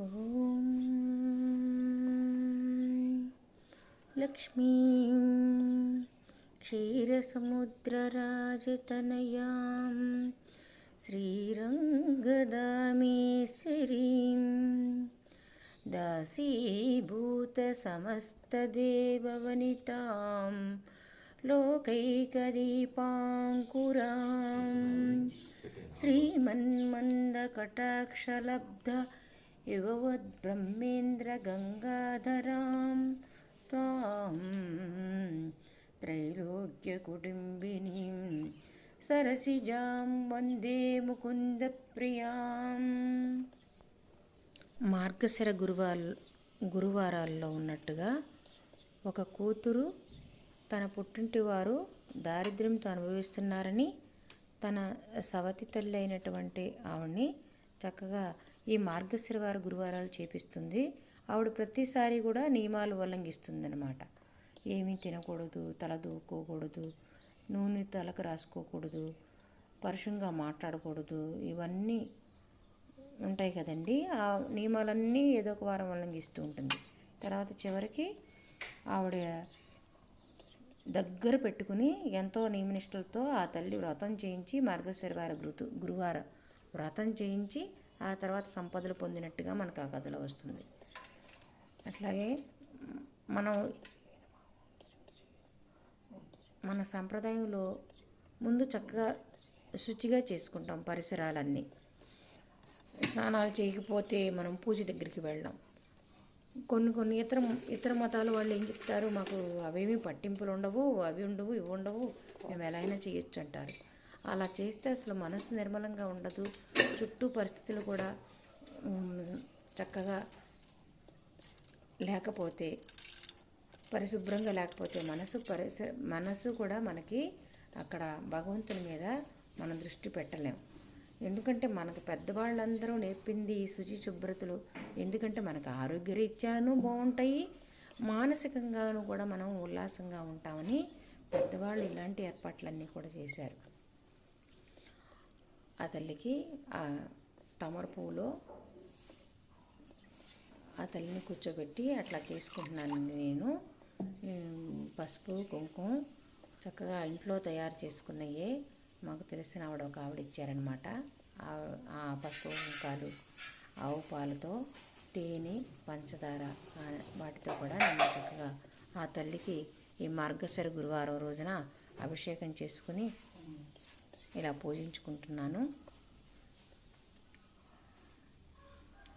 ॐ लक्ष्मीं क्षीरसमुद्रराजतनयां श्रीरङ्गदामेश्वरीं दासीभूतसमस्तदेववनितां लोकैकदीपाङ्कुरां श्रीमन्मन्दकटाक्षलब्ध युववद्ब्रह्मेन्द्रगङ्गाधरां त्वां त्रैलोक्यकुटुम्बिनीं सरसिजां వందే ముకుందప్రియాం మార్గశిర గురువార గురువారాల్లో ఉన్నట్టుగా ఒక కూతురు తన పుట్టింటి వారు దారిద్ర్యంతో అనుభవిస్తున్నారని తన సవతి తల్లి అయినటువంటి ఆవిడ్ని చక్కగా ఈ మార్గశిర గురువారాలు చేపిస్తుంది. ఆవిడ ప్రతిసారి కూడా నియమాలు ఉల్లంఘిస్తుందనమాట ఏమీ తినకూడదు తల దూకోకూడదు నూనె తలకు రాసుకోకూడదు పరుషంగా మాట్లాడకూడదు ఇవన్నీ ఉంటాయి కదండి. ఆ నియమాలన్నీ ఏదో ఒక వారం ఉల్లంఘిస్తూ ఉంటుంది. తర్వాత చివరికి ఆవిడ దగ్గర పెట్టుకుని ఎంతో నియమనిష్టలతో ఆ తల్లి వ్రతం చేయించి మార్గశిర వార గురు గురువార వ్రతం చేయించి ఆ తర్వాత సంపదలు పొందినట్టుగా మనకు ఆ కథలో వస్తుంది. అట్లాగే మనం మన సంప్రదాయంలో ముందు చక్కగా శుచిగా చేసుకుంటాం పరిసరాలన్నీ. స్నానాలు చేయకపోతే మనం పూజ దగ్గరికి వెళ్ళాం. కొన్ని కొన్ని ఇతర ఇతర మతాల వాళ్ళు ఏం చెప్తారు? మాకు అవేమీ పట్టింపులు ఉండవు అవి ఉండవు ఇవి ఉండవు. మేము ఎలా అయినా చేయొచ్చు అంటారు. అలా చేస్తే అసలు మనసు నిర్మలంగా ఉండదు. చుట్టూ పరిస్థితులు కూడా చక్కగా లేకపోతే పరిశుభ్రంగా లేకపోతే మనసు పరిస మనసు కూడా మనకి అక్కడ భగవంతుని మీద మనం దృష్టి పెట్టలేం. ఎందుకంటే మనకు పెద్దవాళ్ళందరూ నేర్పింది శుచి శుభ్రతలు. ఎందుకంటే మనకు ఆరోగ్యరీత్యాను బాగుంటాయి మానసికంగాను కూడా మనం ఉల్లాసంగా ఉంటామని పెద్దవాళ్ళు ఇలాంటి ఏర్పాట్లన్నీ కూడా చేశారు. ఆ తల్లికి ఆ తమర పువ్వులో ఆ తల్లిని కూర్చోబెట్టి అట్లా చేసుకుంటున్నానండి నేను. పసుపు కుంకుమ చక్కగా ఇంట్లో తయారు చేసుకున్నయే మాకు తెలిసిన ఆవిడ ఒక ఆవిడ ఇచ్చారనమాట ఆ- పసుపు కుంకాలు ఆవు పాలతో తేనె పంచదార వాటితో కూడా నేను చక్కగా ఆ తల్లికి ఈ మార్గశర గురువారం రోజున అభిషేకం చేసుకుని ఇలా పూజించుకుంటున్నాను.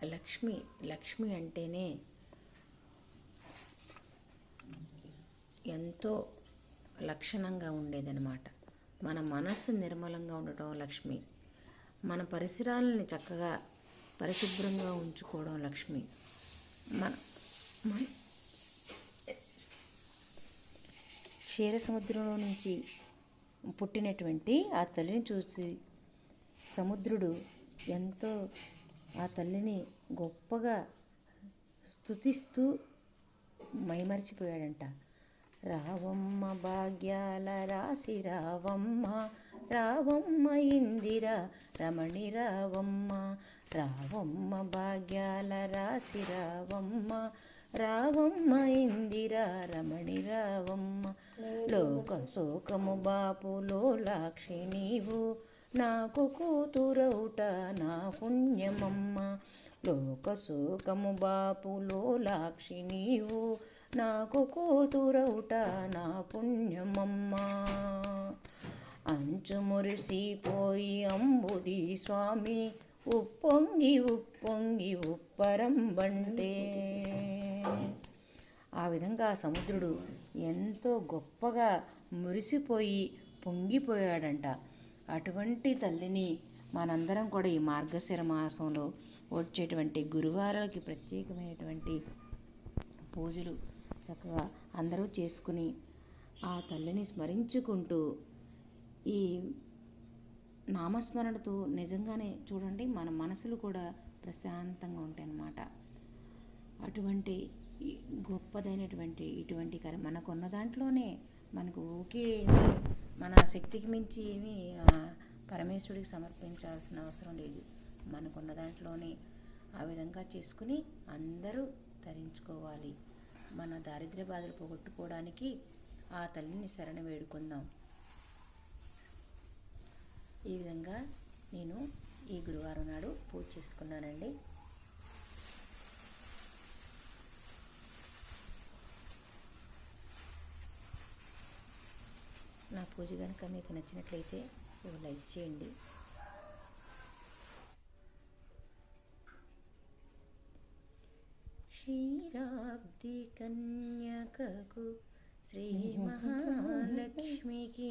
లక్ష్మి లక్ష్మి అంటేనే ఎంతో లక్షణంగా ఉండేదన్నమాట. మన మనస్సు నిర్మలంగా ఉండటం లక్ష్మి. మన పరిసరాలని చక్కగా పరిశుభ్రంగా ఉంచుకోవడం లక్ష్మి. మన మన క్షీర సముద్రంలో నుంచి పుట్టినటువంటి ఆ తల్లిని చూసి సముద్రుడు ఎంతో ఆ తల్లిని గొప్పగా స్తుతిస్తూ మైమరిచిపోయాడంట. రావమ్మ భాగ్యాల రాసి రావమ్మ రావమ్మ ఇందిర రమణి రావమ్మ రావమ్మ భాగ్యాల రాసి రావమ్మ రావమ్మ ఇందిరా రమణి రావమ్మ. లోక శోకము బాపులో లాక్షి నీవు. నాకు కూతురౌట నా పుణ్యమమ్మ. లోక శోకము బాపులో లాక్షి నీవు. నాకు కూతురౌట నా పుణ్యమమ్మ. అంచు మురిసిపోయి అంబుది స్వామి. ఉప్పొంగి ఉప్పొంగి ఉప్పరంబంటే ఆ విధంగా ఆ సముద్రుడు ఎంతో గొప్పగా మురిసిపోయి పొంగిపోయాడంట. అటువంటి తల్లిని మనందరం కూడా ఈ మార్గశిర మాసంలో వచ్చేటువంటి గురువారాలకి ప్రత్యేకమైనటువంటి పూజలు చక్కగా అందరూ చేసుకుని ఆ తల్లిని స్మరించుకుంటూ ఈ నామస్మరణతో నిజంగానే చూడండి మన మనసులు కూడా ప్రశాంతంగా ఉంటాయి అన్నమాట అటువంటి గొప్పదైనటువంటి ఇటువంటి కర మనకున్న దాంట్లోనే మనకు ఓకే మన శక్తికి మించి ఏమీ పరమేశ్వరుడికి సమర్పించాల్సిన అవసరం లేదు. మనకున్న దాంట్లోనే ఆ విధంగా విధంగా చేసుకుని అందరూ ధరించుకోవాలి. మన దారిద్ర్య బాధలు పోగొట్టుకోవడానికి ఆ తల్లిని శరణ వేడుకుందాం. ఈ విధంగా నేను ఈ గురువారం నాడు పూజ చేసుకున్నానండి. నా పూజ కనుక మీకు నచ్చినట్లయితే ఓ లైక్ చేయండి. క్షీరాబ్ది కన్యకకు శ్రీ మహాలక్ష్మికి